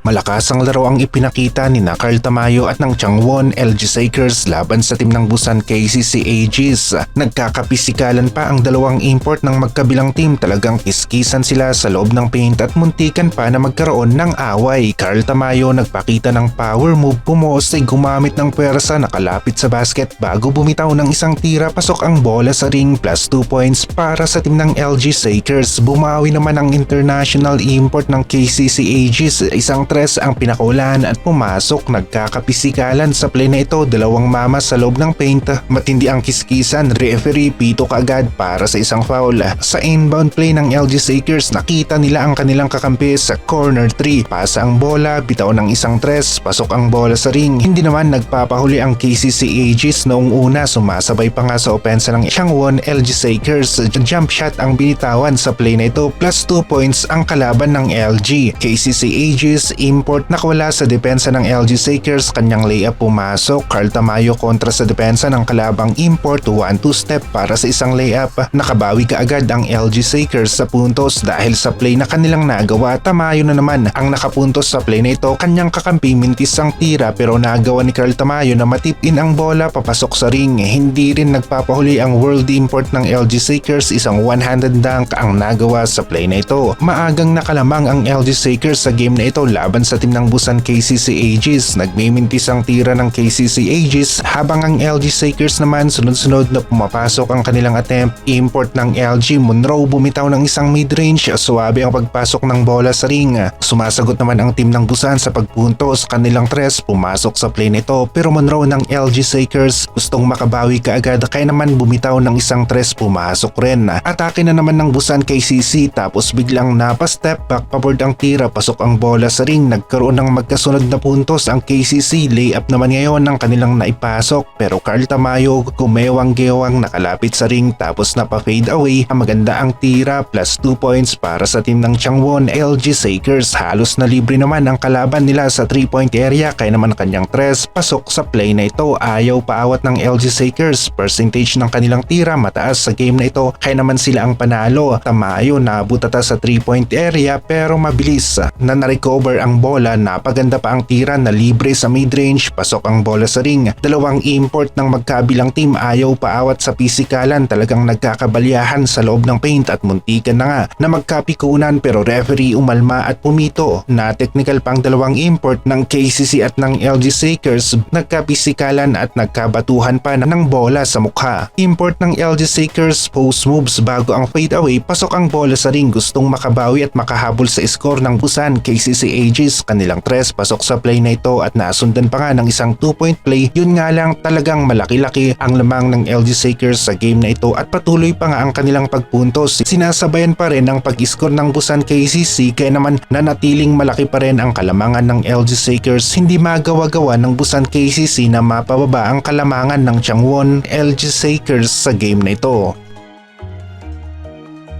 Malakas ang laro ang ipinakita ni na Carl Tamayo at ng Changwon LG Sakers laban sa team ng Busan KCC Aegis. Nagkakapisikalan pa ang dalawang import ng magkabilang team talagang kiskisan sila sa loob ng paint at muntikan pa na magkaroon ng away. Carl Tamayo nagpakita ng power move pumuos ay gumamit ng pwersa nakalapit sa basket bago bumitaw ng isang tira pasok ang bola sa ring plus 2 points para sa team ng LG Sakers. Bumawi naman ang international import ng KCC Aegis isang tres ang pinakaulan at pumasok nagkakapisikalan sa play na ito. Dalawang mama sa loob ng paint matindi ang kiskisan. Referee pito kaagad para sa isang foul. Sa inbound play ng LG Sakers nakita nila ang kanilang kakampi sa corner 3 pasa ang bola bitaw ng isang tres pasok ang bola sa ring. Hindi naman nagpapahuli ang KCC Aegis noong una sumasabay pa nga sa opensa ng Changwon LG Sakers jump shot ang binitawan sa play na ito plus 2 points ang kalaban ng LG KCC Aegis import nakawala sa depensa ng LG Sakers. Kanyang layup pumasok. Carl Tamayo kontra sa depensa ng kalabang import. 1-2 step para sa isang layup. Nakabawi kaagad ang LG Sakers sa puntos. Dahil sa play na kanilang nagawa Tamayo na naman ang nakapuntos sa play na ito. Kanyang kakampi mintis ang tira pero nagawa ni Carl Tamayo na matipin ang bola. Papasok sa ring hindi rin nagpapahuli ang world import ng LG Sakers. Isang one-handed dunk ang nagawa sa play na ito. Maagang nakalamang ang LG Sakers sa game na ito laban sa team ng Busan KCC Aegis. Nagmimintis ang tira ng KCC Aegis habang ang LG Sakers naman sunod-sunod na pumapasok ang kanilang attempt. Import ng LG Monroe bumitaw ng isang mid-range. Suwabe ang pagpasok ng bola sa ring. Sumasagot naman ang team ng Busan sa pagpuntos. Kanilang tres pumasok sa play nito pero Monroe ng LG Sakers gustong makabawi kaagad kaya naman bumitaw ng isang tres pumasok rin. Atake na naman ng Busan KCC tapos biglang napa-step back pabord ang tira pasok ang bola sa ring nagkaroon ng magkasunod na puntos. Ang KCC layup naman ngayon ng kanilang naipasok. Pero Carl Tamayo gumewang-gewang nakalapit sa ring tapos napa-fade away. Ang maganda ang tira plus 2 points para sa team ng Changwon LG Sakers. Halos na libre naman ang kalaban nila sa 3 point area kaya naman kanyang tres. Pasok sa play na ito ayaw paawat ng LG Sakers. Percentage ng kanilang tira mataas sa game na ito kaya naman sila ang panalo. Tamayo nabutata sa 3 point area pero mabilis na na-recover ang bola napaganda pa ang tira na libre sa mid-range pasok ang bola sa ring dalawang import ng magkabilang team. Ayaw paawat sa pisikalan talagang nagkakabalyahan sa loob ng paint at muntikan na nga na magkapikunan. Pero referee umalma at pumito. Na technical pang dalawang import ng KCC at ng LG Sakers nagkapisikalan at nagkabatuhan pa ng bola sa mukha. Import ng LG Sakers post moves bago ang fade away. Pasok ang bola sa ring gustong makabawi at makahabol sa score ng Busan. KCC Aegis kanilang tres pasok sa play na ito at nasundan pa nga ng isang 2 point play. Yun nga lang talagang malaki-laki ang lamang ng LG Sakers sa game na ito at patuloy pa nga ang kanilang pagpuntos sinasabayan pa rin ang pag-score ng Busan KCC kaya naman nanatiling malaki pa rin ang kalamangan ng LG Sakers hindi magawa-gawa ng Busan KCC na mapababa ang kalamangan ng Changwon LG Sakers sa game na ito